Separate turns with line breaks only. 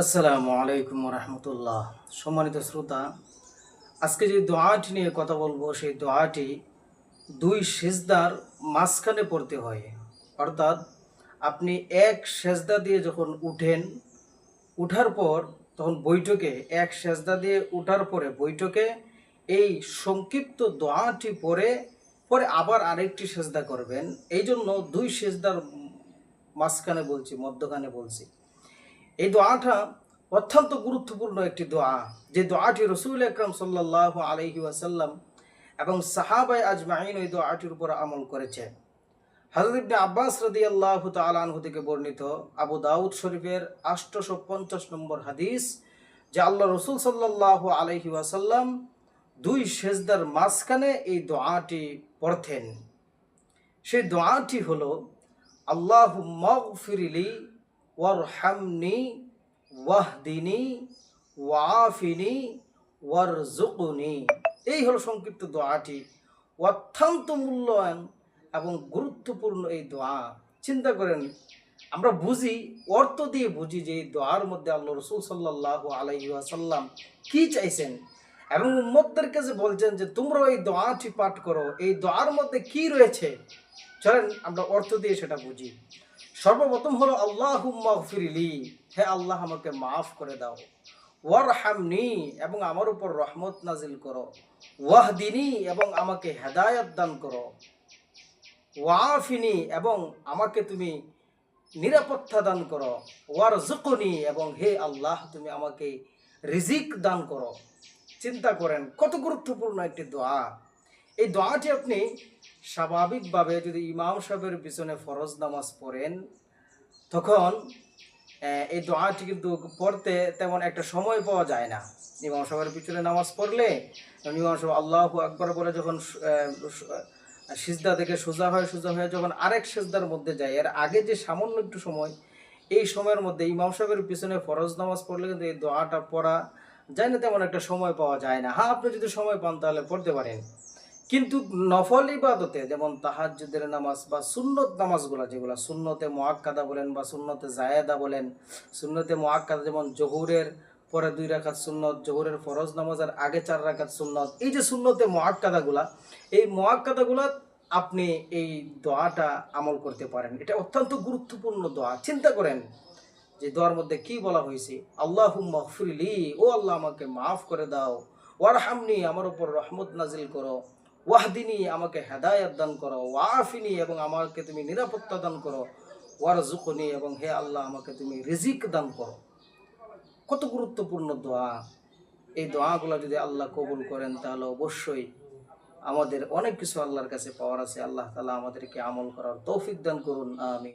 আসসালামু আলাইকুম রহমতুল্লাহ সম্মানিত শ্রোতা, আজকে যে দোয়াটি নিয়ে কথা বলব, সেই দোয়াটি দুই সেজদার মাঝখানে পড়তে হয়। অর্থাৎ আপনি এক সেজদা দিয়ে যখন উঠেন, উঠার পর তখন বৈঠকে, এক সেজদা দিয়ে উঠার পরে বৈঠকে এই সংক্ষিপ্ত দোয়াটি পরে পরে আবার আরেকটি সেজদা করবেন। এই জন্য দুই সেজদার মাঝখানে বলছি, মধ্যখানে বলছি। এই দোয়াটা অত্যন্ত গুরুত্বপূর্ণ একটি দোয়া। যে দোয়াটি রসুল আকরম সাল্লাহ আলহি ওয়াসাল্লাম এবং সাহাবাই আজমাইন ওই দোয়াটির উপর আমল করেছে হজরত আব্বাস রদি আল্লাহ তালানহু থেকে বর্ণিত আবু দাউদ শরীফের আষ্টশো পঞ্চাশ নম্বর হাদিস যে আল্লাহ রসুল সাল্লাহ আলহি ওয়াসাল্লাম দুই সেজদার মাঝখানে এই দোয়াটি পড়তেন। সেই দোয়াটি হলো আল্লাহ মগফিরিলি ওয়ারহামনি, ওয়াহদিনী ওয়াফিনি ওয়ারজুকুনি এই হলো সংক্ষিপ্ত দোয়াটি। অত্যন্ত মূল্যবান এবং গুরুত্বপূর্ণ এই দোয়া। চিন্তা করেন, আমরা বুঝি, অর্থ দিয়ে বুঝি যে এই দোয়ার মধ্যে আল্লাহ রসুল সাল্লাহ আলাইসাল্লাম কি চাইছেন এবং উম্মতদের কাছে বলছেন যে তোমরা এই দোয়াটি পাঠ করো। এই দোয়ার মধ্যে কি রয়েছে? চলেন, আমরা অর্থ দিয়ে সেটা বুঝি। সর্বপ্রথম হলো আল্লাহ ফিরিলি হে আল্লাহ, আমাকে মাফ করে দাও। ওয়ার হামনি এবং আমার উপর রহমত নাজিল করো। ওয়াহদিনী, এবং আমাকে হেদায়ত দান করো। ওয়াফিনি, এবং আমাকে তুমি নিরাপত্তা দান করো। ওয়ার জুকনি এবং হে আল্লাহ, তুমি আমাকে রিজিক দান করো। চিন্তা করেন, কত গুরুত্বপূর্ণ একটি দোয়া। এই দোয়াটি আপনি স্বাভাবিকভাবে যদি ইমাম সাহেবের পিছনে ফরজ নামাজ পড়েন, তখন এই দোয়াটি কিন্তু পড়তে তেমন একটা সময় পাওয়া যায় না। ইমাম সাহেবের পিছনে নামাজ পড়লে, ইমাম সাহেব আল্লাহ আকবর বলে যখন সিজদা থেকে সোজা হয়, সোজা হয়ে যখন আরেক সিজদার মধ্যে যায়, এর আগে যে সামান্য একটু সময়, এই সময়ের মধ্যে ইমাম সাহেবের পিছনে ফরজ নামাজ পড়লে কিন্তু এই দোয়াটা পড়া যায় না, তেমন একটা সময় পাওয়া যায় না। হ্যাঁ আপনি যদি সময় পান তাহলে পড়তে পারেন। কিন্তু নফল ইবাদতে, যেমন তাহাজ্জুদের নামাজ বা সুন্নত নামাজগুলো, যেগুলো সুন্নতে মোয়াক্কাদা বলেন বা সুন্নতে জায়েদা বলেন, সুন্নতে মোয়াক্কাদা যেমন জহুরের পরে দুই রাখাত সুন্নত, জহুরের ফরজ নামাজের আগে চার রাখাত সুন্নত, এই যে সুন্নতে মোয়াক্কাদাগুলা এই মোয়াক্কাদাগুলা আপনি এই দোয়াটা আমল করতে পারেন। এটা অত্যন্ত গুরুত্বপূর্ণ দোয়া। চিন্তা করেন যে দোয়ার মধ্যে কি বলা হয়েছে? আল্লাহ মহফুরিলি ও আল্লাহ আমাকে মাফ করে দাও, ওয়ারহামনি, আমার উপর রহমত নাজিল করো। ওয়াহদিনী, আমাকে হেদায়ত দান করো, ওয়াফিনী, এবং আমাকে তুমি নিরাপত্তা দান করো ওয়ারজুকনি এবং হে আল্লাহ, আমাকে তুমি রিজিক দান করো। কত গুরুত্বপূর্ণ দোয়া। এই দোয়াগুলো যদি আল্লাহ কবুল করেন, তাহলে অবশ্যই আমাদের অনেক কিছু আল্লাহর কাছে পাওয়ার আছে। আল্লাহ তালা আমাদেরকে আমল করার তৌফিক দান করুন আমি